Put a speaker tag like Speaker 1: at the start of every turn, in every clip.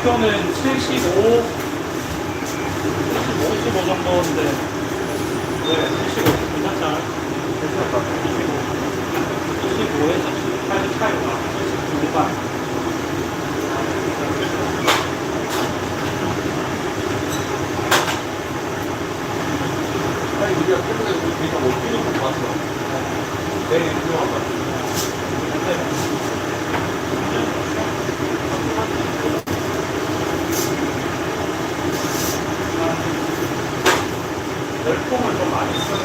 Speaker 1: 목표는 75, 75, 75 정도인데 네, 75 괜찮잖아. 75, 75에서 78 차이가 75가.
Speaker 2: 아니 우리가 최근에 우리 데이터 못 뛰는 거 봤어. 내일 유명한 거.
Speaker 1: 열풍을 좀 많이 쓰는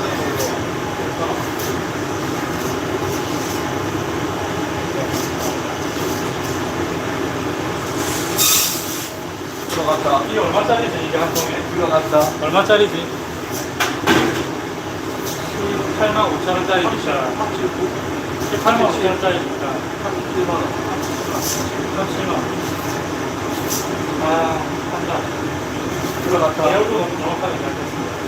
Speaker 2: 들어갔다.
Speaker 1: 이게 얼마짜리지 이게 한 통에?
Speaker 2: 들어갔다.
Speaker 1: 얼마짜리지? 8만 5천 원짜리 비싸. 8만 5천 원짜리 비싸.
Speaker 2: 37만 원.
Speaker 1: 37만 원. 아, 한다.
Speaker 2: 들어갔다.
Speaker 1: 예열도 너무 정확하게 잘 됐습니다.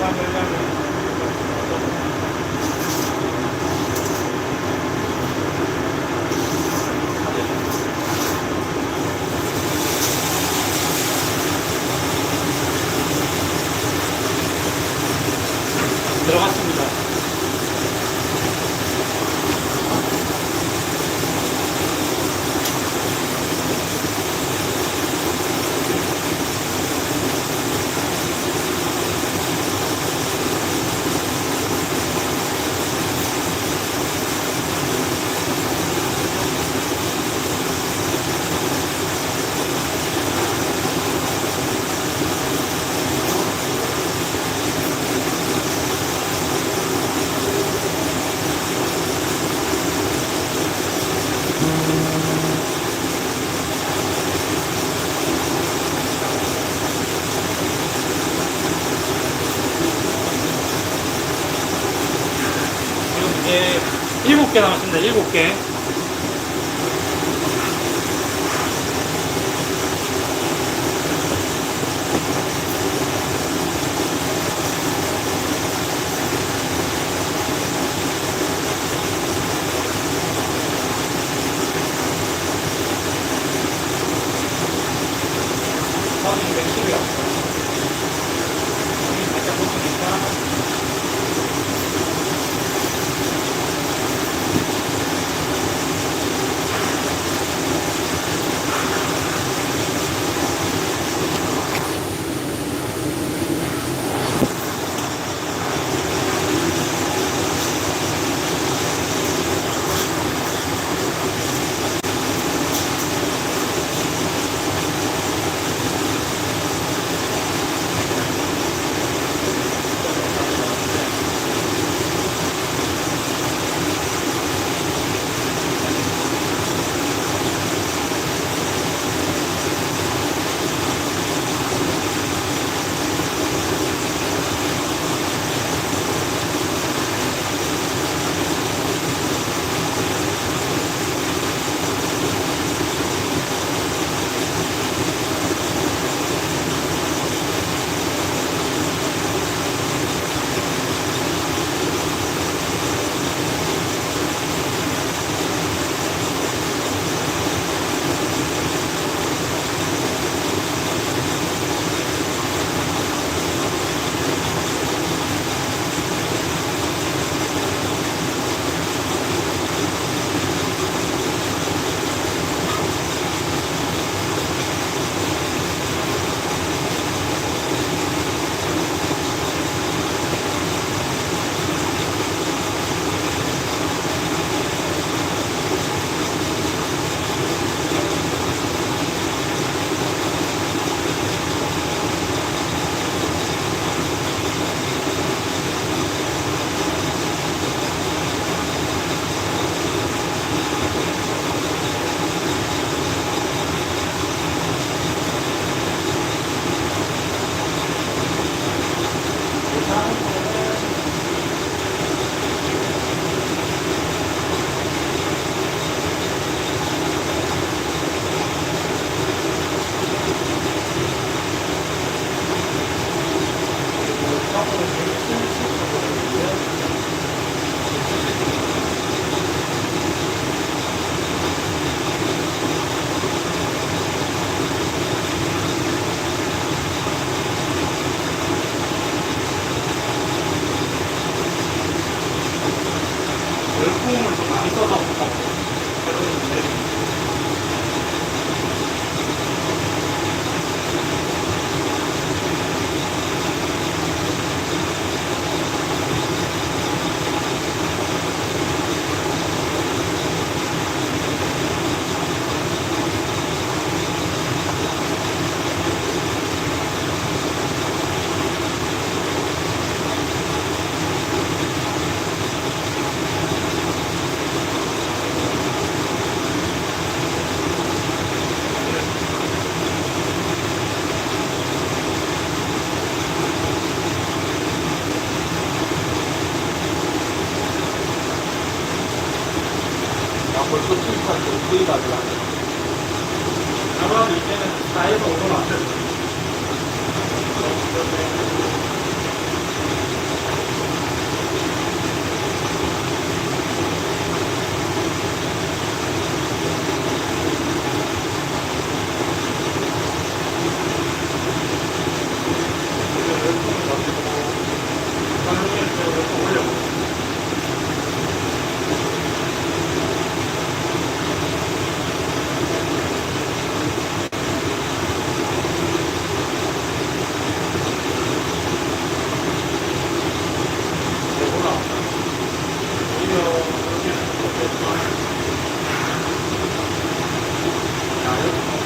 Speaker 1: 그러 然后里面的打一会我都老师。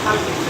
Speaker 1: 汤。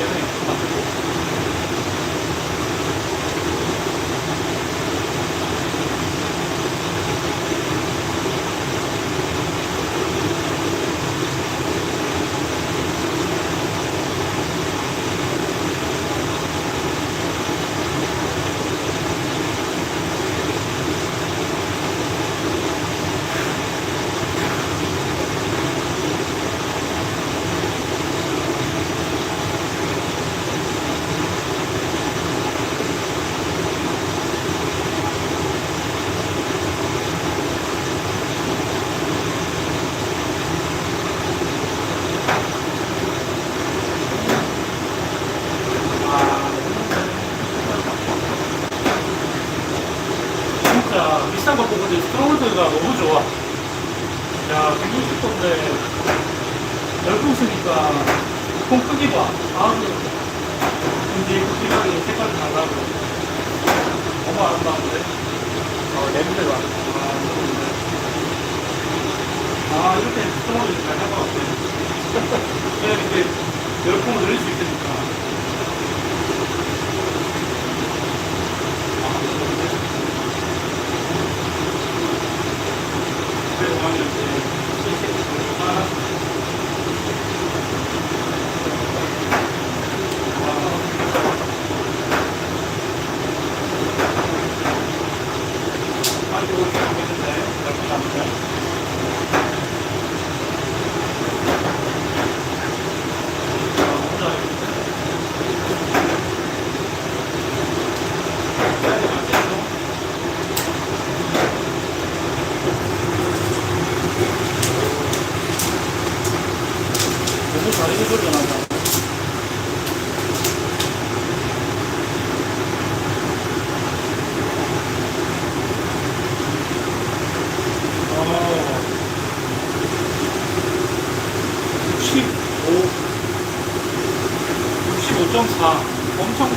Speaker 1: 엄청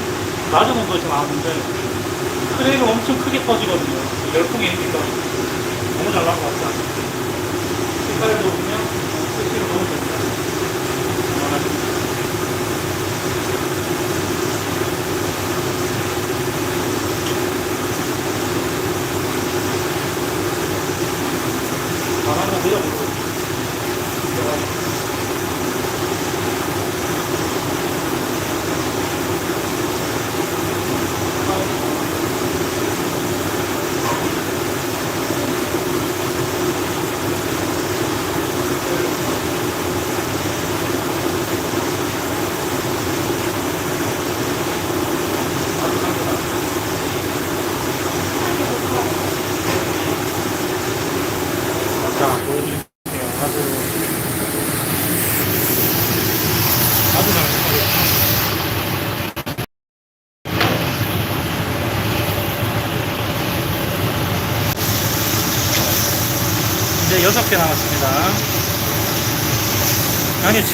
Speaker 1: 낮은 온도에서 나왔는데 크레이가 엄청 크게 퍼지거든요. 열풍이 있니까 너무 잘 나온 것 같다. 색깔도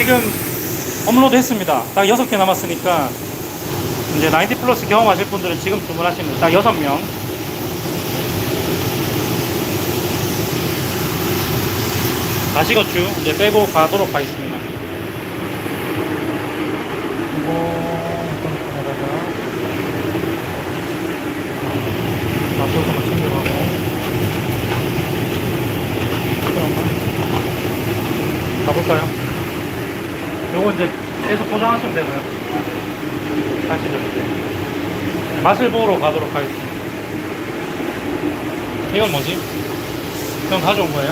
Speaker 1: 지금 업로드 했습니다. 딱 6개 남았으니까 이제 90 플러스 경험하실 분들은 지금 주문하시면 딱 6명. 다시 거추 이제 빼고 가도록 하겠습니다. 맛을 보러 가도록 하겠습니다. 이건 뭐지? 형 가져온 거예요?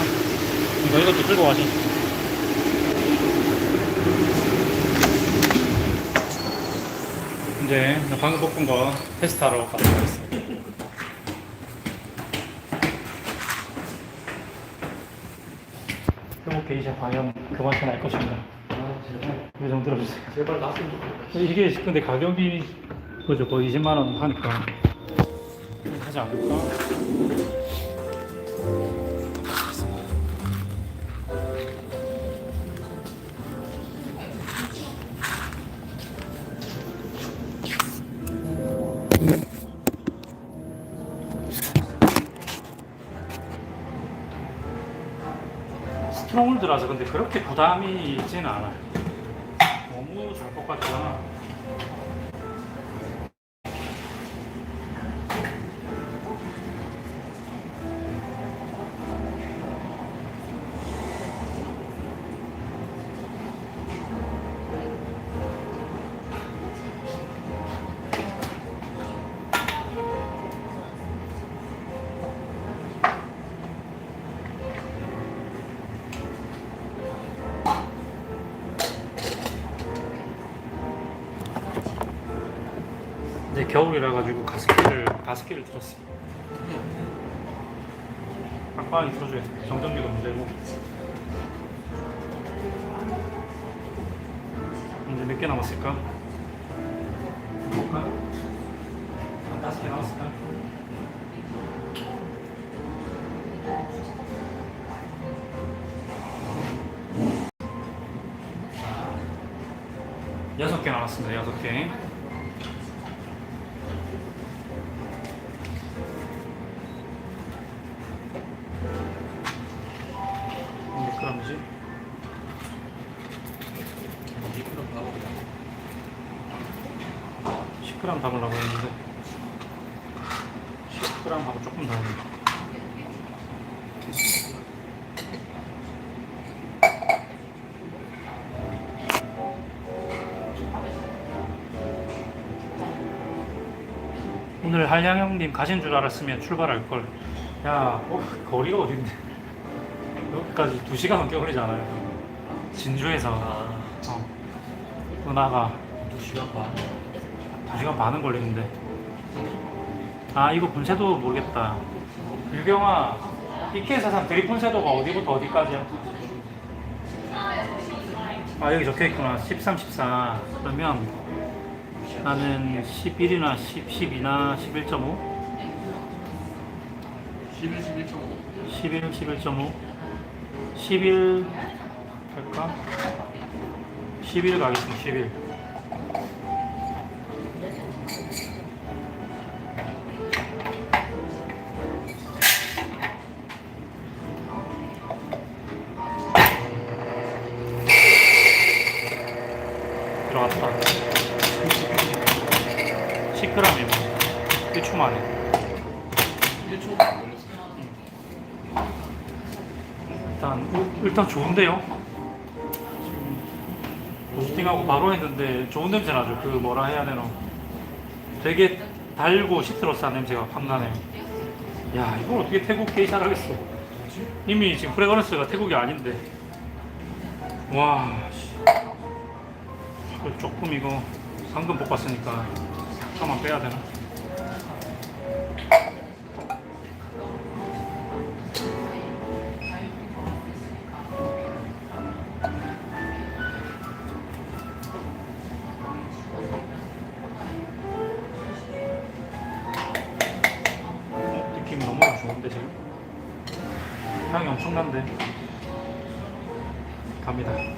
Speaker 1: 이거 이것도 들고 가시.
Speaker 3: 이제 방금 볶은 거 테스트하러 가도록 하겠습니다. 이렇게 이제 과연 그 맛이 날 것인가?
Speaker 2: 아, 제발.
Speaker 3: 이거 좀 들어주세요.
Speaker 2: 제발 나좀
Speaker 3: 이게 근데 가격이 그죠 거의 20만 원 하니까 하지 않을까? 스트롱홀드라서 근데 그렇게 부담이 있지는 않아요. 너무 잘 볶았잖아. 겨울이라 가지고 가습기를 가습기를 틀었어. 빡빡이 틀어줘야 돼. 정전기도 문제고. 이제 몇 개 남았을까? 볼까? 한 다섯 개 남았을까? 여섯 개 남았습니다. 여섯 개. 한량 형님 가신 줄 알았으면 출발할 걸. 야, 어, 거리가 어딘데? 여기까지 2 시간 넘게 걸리잖아요. 진주에서
Speaker 2: 아,
Speaker 3: 어, 또 나가
Speaker 2: 2시간 반.
Speaker 3: 2 시간 반은 걸리는데 아 이거 분쇄도 모르겠다 유경아 이케사상 드립 분쇄도가 어디부터 어디까지야? 아 여기 적혀 있구나 13, 14 그러면 나는 11이나 10, 12나 11.5
Speaker 2: 11, 11.5.
Speaker 3: 11, 11.5 11 할까? 11 가겠습니다 11 들어갔다 10g이면 1초 만에
Speaker 2: 1초도 안 걸렸어.
Speaker 3: 일단 어, 일단 좋은데요. 로스팅하고 바로 했는데 좋은 냄새 나죠. 그 뭐라 해야 되나? 되게 달고 시트러스한 냄새가 확 나네요. 야 이걸 어떻게 태국 게이샤를 하겠어? 이미 지금 프레그런스가 태국이 아닌데. 와. 씨. 이거 조금 이거 방금 볶았으니까 잠깐만 빼야 되나? 어, 느낌이 너무 좋은데 지금? 향이 엄청난데 갑니다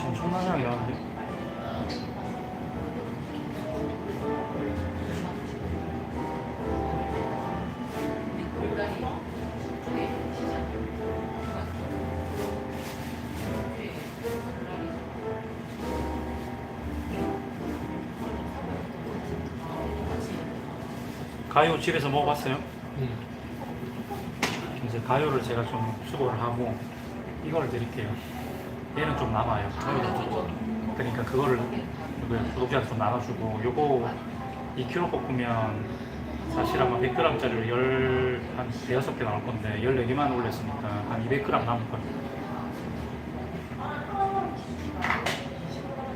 Speaker 3: 엄청나게 하는데 가요 집에서 먹어봤어요?
Speaker 2: 네.
Speaker 3: 이제 가요를 제가 좀 수고를 하고 이걸 드릴게요. 얘는 좀 남아요. 그러니까 그거를 그 구독자한테 좀 나눠주고 요거 2kg 볶으면 사실 아마 100g짜리를 10, 한 6개 나올 건데 14개만 올렸으니까 한 200g 남을 거예요.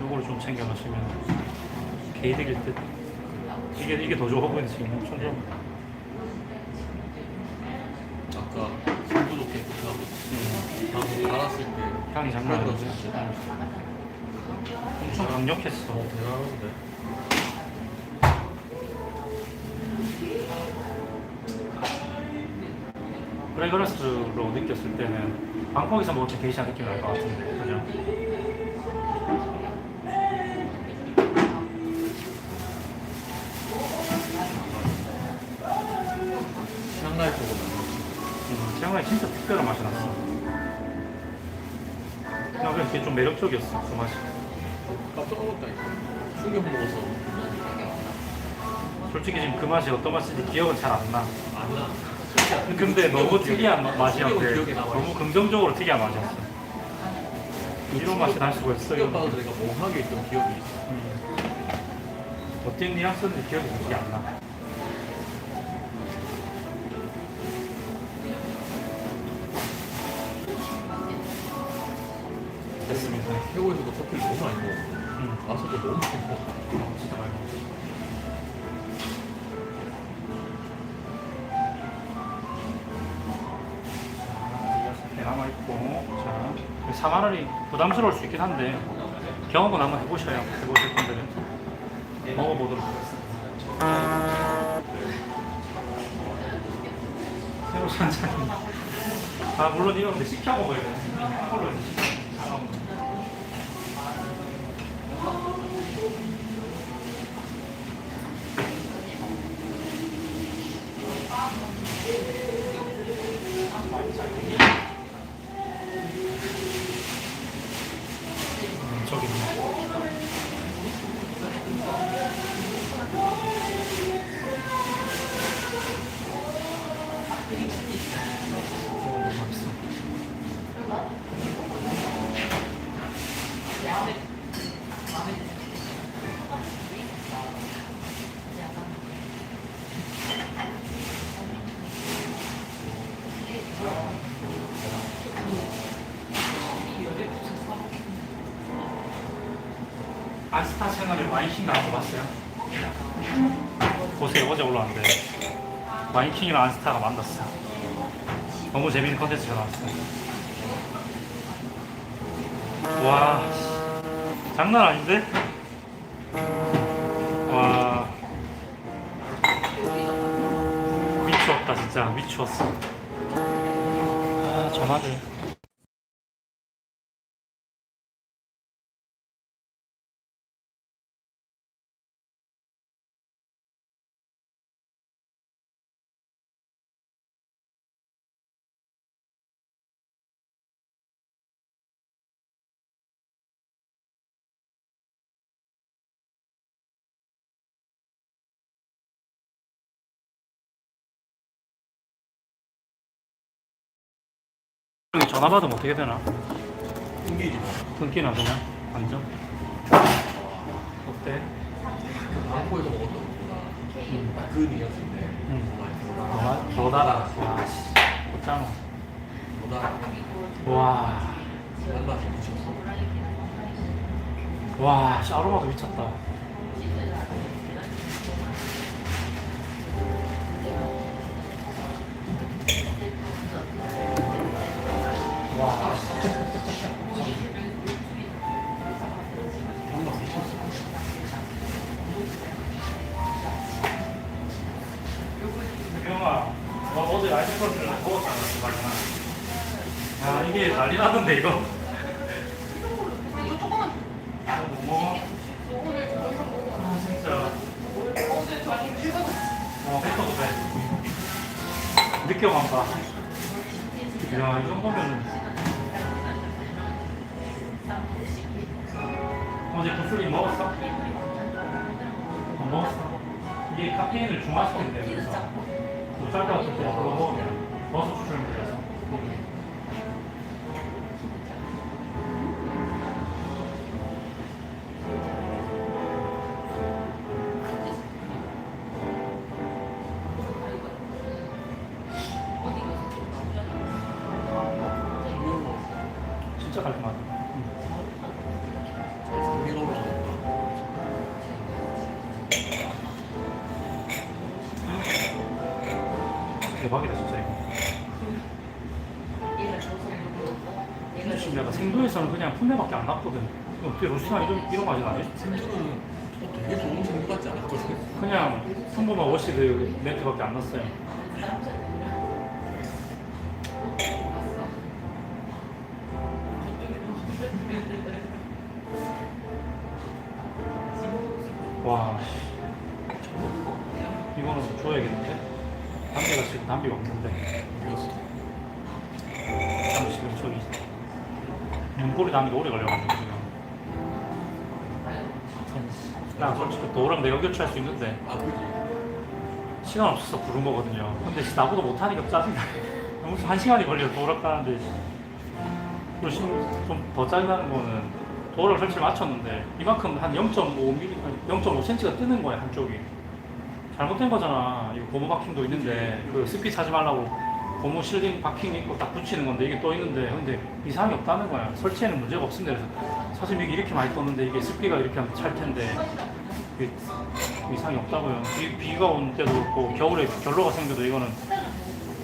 Speaker 3: 요거를 좀 챙겨 놓으시면 개이득일 듯. 이게, 이게 더 좋아 보이는 지금 엄청 좀.
Speaker 2: 아까 손도 좋게 하고
Speaker 3: 음,
Speaker 2: 방금 갈았을 때
Speaker 3: 향이 장난 아니지. 엄청 강력했어.
Speaker 2: 어, 대단한데.
Speaker 3: 프레그런스로 느꼈을 때는 방콕에서 때 게이샤 느낌이 날 것 같은데, 그죠? 그냥 그냥 이게 좀 매력적이었어, 그 맛이.
Speaker 2: 깜짝 놀랐다니까. 충격 먹어서
Speaker 3: 솔직히 지금 그 맛이 어떤 맛인지 기억은 잘 안 나.
Speaker 2: 안 나.
Speaker 3: 근데 너무 특이한 마- 맛이었는데. 너무 긍정적으로 특이한 맛이었어. 이런 맛이 날 수가 있어, 이런
Speaker 2: 충격받아서
Speaker 3: 느낌.
Speaker 2: 내가 멍하게 있던 기억이 있어.
Speaker 3: 음. 어떤 뉘앙스인지 기억이 솔직히 안 나.
Speaker 2: 커피를 너무 많이 먹어.
Speaker 3: 음.
Speaker 2: 와서도 너무 많이 먹어.
Speaker 3: 진짜 많이 먹었어. 배 남아 있고, 자, 4만 원이 부담스러울 수 있긴 한데 경험은 한번 해보셔야 해보실 분들은 먹어보도록 하겠습니다. 새로 산 잔이. 아 물론 이건 근데 시켜 먹어야 돼. 한 걸로 시켜 먹어. 음, 저기 있네. 어, 너무 맛있어. 와인킹 나온 거 봤어요? 보세요. 어제 올라왔는데. 와인킹이랑 안스타가 만났어. 너무 재밌는 컨텐츠가 나왔어요. 와. 장난 아닌데? 와. 미추었다 진짜. 미추었어. 아 전화를 전화 받으면 어떻게 되나?
Speaker 2: 끊기지 뭐.
Speaker 3: 끊기나 그냥 완전 어때?
Speaker 2: 방콕에서 먹었던 거보다 그 뉘앙스인데.
Speaker 3: 응. 더 달아. 와, 씨. 짱. 와,
Speaker 2: 단맛이 미쳤어.
Speaker 3: 와, 씨, 아로마도 미쳤다. 야, 이게 난리 나던데, 이거.
Speaker 1: 이거 조금만.
Speaker 3: 아, 진짜.
Speaker 1: 어제 저녁 일곱
Speaker 3: 어, 뱉어도 돼. 느껴만 봐. 야, 이 정도면. 어제 구슬이 먹었어? 안 먹었어?
Speaker 1: 이게 카페인을 중화시키는데 그래서 쌀 같은 때 그거 먹으면 버섯 추출물이라서 내가 생도에서는 그냥 풋내밖에 안 났거든. 어떻게 로시나 이런 이런 맛이 나지?
Speaker 2: 생두는 또 되게 좋은 생두 같지 않았거든?
Speaker 1: 그냥 평범한 워시드 멘트밖에 안 났어요. 담배가 오래 걸려가지고 지금. 나 솔직히 너랑 내가 교체할 수 있는데
Speaker 2: 아?
Speaker 1: 시간 없어서 부른 거거든요. 근데 나보다 못하니까 짜증나. 무슨 한 시간이 걸려 도락 가는데 좀더 짜증나는 거는 도락 설치 맞췄는데 이만큼 한 0.5mm, 0.5cm가 뜨는 거야 한쪽이. 잘못된 거잖아. 이거 고무 바킹도 있는데 그 스피 차지 말라고 고무 실링 바킹 있고 딱 붙이는 건데 이게 떠 있는데 근데 이상이 없다는 거야. 설치에는 문제가 없습니다. 그래서 사실 이게 이렇게 많이 떴는데 이게 스피가 이렇게 하면 찰 텐데 이게 이상이 없다고요. 비, 비가 온 때도 그렇고 겨울에 결로가 생겨도 이거는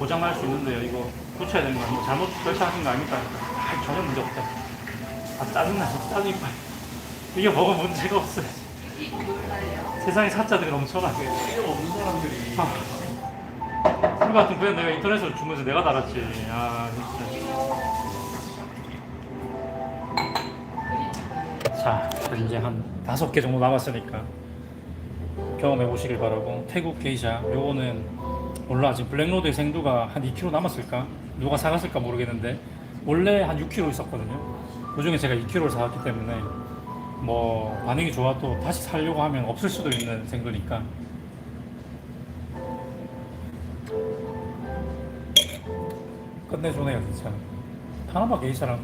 Speaker 1: 고장 날수 있는데요. 이거 고쳐야 되는 거 아니고 잘못 설치하신 거 아닙니까? 아, 전혀 문제 없다. 아 짜증나 진짜 짜증이 빨. 이게 뭐가 문제가 없어요. 세상에 사자들이 넘쳐나게.
Speaker 2: 이름 없는 사람들이
Speaker 1: 아. 술 같은 그냥 내가 인터넷으로 주문해서 내가 달았지. 아 진짜. 자 이제 한 다섯 개 정도 남았으니까 경험해 보시길 바라고. 태국 게이샤 요거는 몰라. 지금 블랙로드의 생두가 한 2kg 남았을까? 누가 사갔을까 모르겠는데 원래 한 6kg 있었거든요. 그 중에 제가 2kg를 사왔기 때문에 뭐 반응이 좋아도 다시 살려고 하면 없을 수도 있는 생두니까 끝내주네요 진짜 파나마 게이샤랑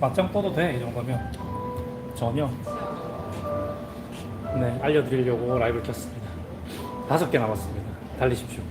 Speaker 1: 맞짱 떠도 돼 이 정도면. 전혀. 네 알려드리려고 라이브를 켰습니다. 다섯 개 남았습니다. 달리십시오